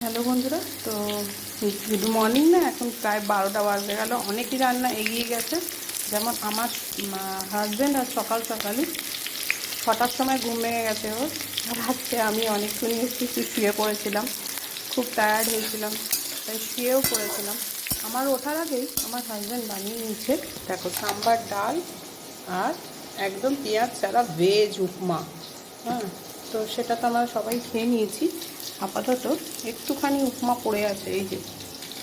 Hello বন্ধুরা, তো good morning না, এখন প্রায় বারোটা বাজতে গেল। অনেকই রান্না এগিয়ে গেছে। যেমন আমার হাজব্যান্ড আর সকাল সকালই ছটার সময় ঘুম ভেঙে গেছে ওর। আর আমি অনেকক্ষণ একটু শুয়ে পড়েছিলাম। খুব টায়ার্ড হয়েছিলাম, তাই শুয়েও পড়েছিলাম। আমার ওঠার আগেই আমার হাজব্যান্ড বানিয়ে নিয়েছে, দেখো, সাম্বার ডাল আর একদম পেঁয়াজ ছাড়া ভেজ উপমা। হ্যাঁ তো সেটা তো আমরা সবাই খেয়ে নিয়েছি। আপাতত একটুখানি উপমা পড়ে আছে, এই যে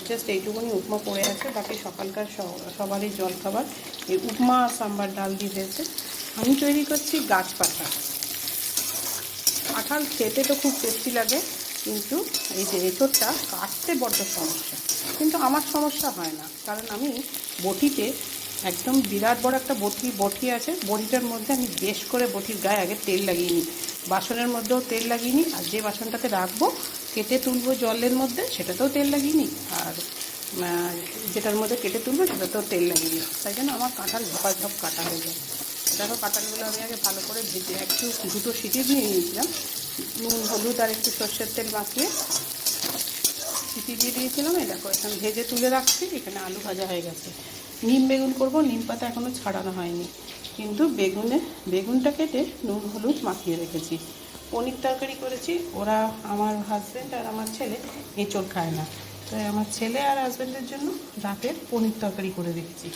জাস্ট এইটুকুনি উপমা পড়ে আছে, বাকি সকালকার সবারই জলখাবার। এই উপমা আর সাম্বার, ডাল দিয়ে দিয়েছে। আমি তৈরি করছি গাছ পাঠা কাঁঠাল খেতে তো খুব টেস্টি লাগে, কিন্তু এই যে এঁচোড়টা কাটতে বড্ড সমস্যা। কিন্তু আমার সমস্যা হয় না, কারণ আমি বটিতে একদম বিরাট বড় একটা বটি বটি আছে। বটিটার মধ্যে আমি বেশ করে বটির গায়ে আগে তেল লাগিয়ে নিই। বাসনের মধ্যেও তেল লাগিয়ে নিই আর যে বাসনটাতে রাখব, কেটে তুলবো জলের মধ্যে, সেটাতেও তেল লাগিয়ে নিই। আর যেটার মধ্যে কেটে তুলবো, সেটাতেও তেল লাগিয়ে নিই। তাই জন্য আমার কাঁঠাল ঝপাঝপ কাটা হয়ে যায়। দেখো কাঁঠালগুলো আমি আগে ভালো করে ভেজে, একটু দুটো সিটি দিয়ে নিয়েছিলাম। নুন, হলুদ আর একটু সর্ষের তেল মাখিয়ে সিটি দিয়ে দিয়েছিলাম। এই দেখো, এখানে ভেজে তুলে রাখছি। এখানে আলু ভাজা হয়ে গেছে। নিম বেগুন করব, নিম পাতা এখনও ছাড়ানো হয়নি। কিন্তু বেগুনে, বেগুনটা কেটে নুন, হলুদ মাখিয়ে রেখেছি। পনির তরকারি করেছি, ওরা আমার হাজব্যান্ড আর আমার ছেলে এঁচড় খায় না। তাই আমার ছেলে আর হাজব্যান্ডের জন্য রাতের পনির তরকারি করে রেখেছি।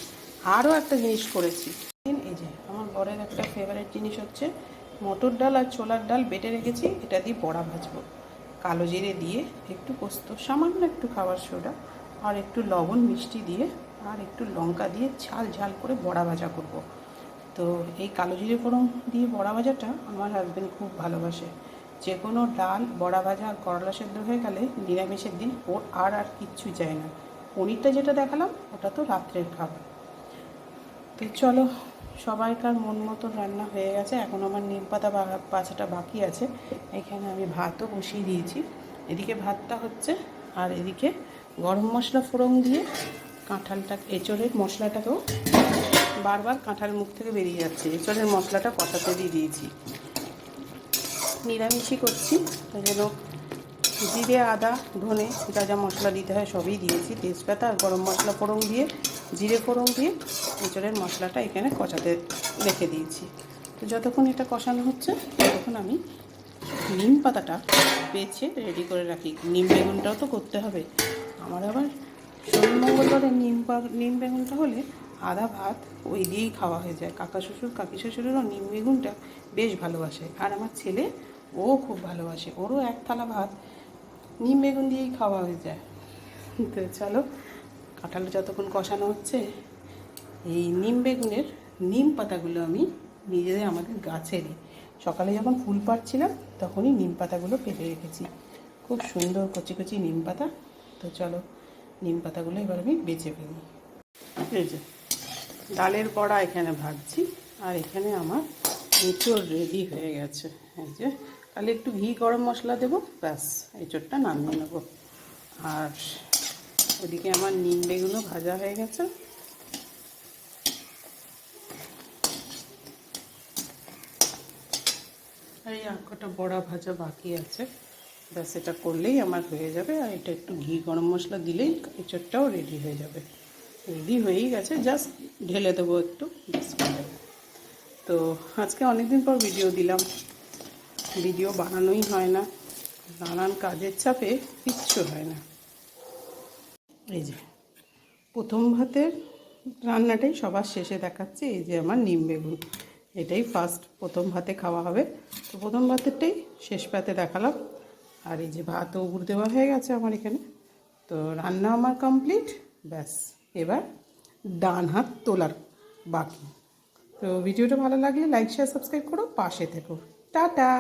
আরও একটা জিনিস করেছি। এই যে, আমার বরের একটা ফেভারিট জিনিস হচ্ছে মটর ডাল আর ছোলার ডাল বেটে রেখেছি, এটা দিয়ে বড়া ভাজবো। কালো জিরে দিয়ে একটু পোস্ত, সামান্য একটু খাবার সোডা আর একটু লবণ মিষ্টি দিয়ে আর একটু লঙ্কা দিয়ে ঝাল ঝাল করে বড়া ভাজা করব। তো এই কালো জিরে ফোড়ন দিয়ে বড়া ভাজাটা আমার হাজব্যান্ড খুব ভালোবাসে। যে কোনো ডাল, বড়া ভাজা আর করলা সেদ্ধ হয়ে গেলে নিরামিষের দিন ওর আর আর কিচ্ছু চায় না। পনিরটা যেটা দেখালাম, ওটা তো রাত্রের খাবার। তো চলো, সবাইকার মন মতো রান্না হয়ে গেছে। এখন আমার নিম পাতা বাছাটা বাকি আছে। এখানে আমি ভাতও বসিয়ে দিয়েছি। এদিকে ভাতটা হচ্ছে আর এদিকে গরম মশলা ফোড়ন দিয়ে কাঁঠালটা, এঁচড়ের মশলাটাকেও বারবার কাঁঠাল মুখ থেকে বেরিয়ে যাচ্ছে। এঁচড়ের মশলাটা কষাতে দিয়ে দিয়েছি। নিরামিষই করছি। জন্য জিরে, আদা, ধনে যা যা মশলা দিতে হয়, সবই দিয়েছি। তেজপাতা আর গরম মশলা ফোড়ন দিয়ে, জিরে ফোড়ন দিয়ে এঁচড়ের মশলাটা এখানে কষাতে রেখে দিয়েছি। তো যতক্ষণ এটা কষানো হচ্ছে, ততক্ষণ আমি নিম পাতাটা বেছে রেডি করে রাখি। নিম বেগুনটাও তো করতে হবে। আমার আবার শনি মঙ্গলবারে নিম নিম বেগুনটা হলে আদা, ভাত, ওই দিয়েই খাওয়া হয়ে যায়। কাকা শ্বশুর, কাকি শ্বশুরেরও নিম বেগুনটা বেশ ভালোবাসে। আর আমার ছেলে, ও খুব ভালোবাসে। ওরও এক থালা ভাত, নিম বেগুন দিয়েই খাওয়া হয়ে যায়। তো চলো কাঁঠাল যতক্ষণ কষানো হচ্ছে, এই নিম বেগুনের নিম পাতাগুলো আমি নিজেদের আমাদের গাছেরই। সকালে যখন ফুল পাড়ছিলাম, তখনই নিম পাতাগুলো পেতে রেখেছি। খুব সুন্দর কচি কচি নিম পাতা। তো চলো নিম পাতাগুলো এবার আমি বেছে ফেলি এই যে, ডালের বড়া এখানে ভাজছি, আর এখানে আমার এঁচড় রেডি হয়ে গেছে। এই যে, তাহলে একটু ঘি গরম মশলা দেবো, ব্যাস, এঁচড়টা নামিয়ে নেব। আর ওদিকে আমার নিম বেগুনও ভাজা হয়ে গেছে। এই আর কটা বড়া ভাজা বাকি আছে। ব্যাস এটা করলেই আমার হয়ে যাবে, আর এটা একটু ঘি গরম মশলা দিলেই এঁচড়টাও রেডি হয়ে যাবে। রেডি হয়েই গেছে জাস্ট ঢেলে দেবো একটু তো আজকে অনেকদিন পর ভিডিও দিলাম। ভিডিও বানানোই হয় না, নানান কাজের চাপে কিচ্ছু হয় না। এই যে, প্রথম ভাতের রান্নাটাই সবার শেষে দেখাচ্ছে, এই যে আমার নিম বেগুন। এটাই ফার্স্ট প্রথম ভাতে খাওয়া হবে। তো প্রথম ভাতেরটাই শেষ পাতে দেখালাম। আর এই যে ভাতও উড় দেওয়া হয়ে গেছে আমার এখানে। তো রান্না আমার কমপ্লিট ব্যাস, এবার ডান হাত তোলার বাকি। তো ভিডিওটা ভালো লাগলে লাইক শেয়ার সাবস্ক্রাইব করো, পাশে থেকো। টাটা!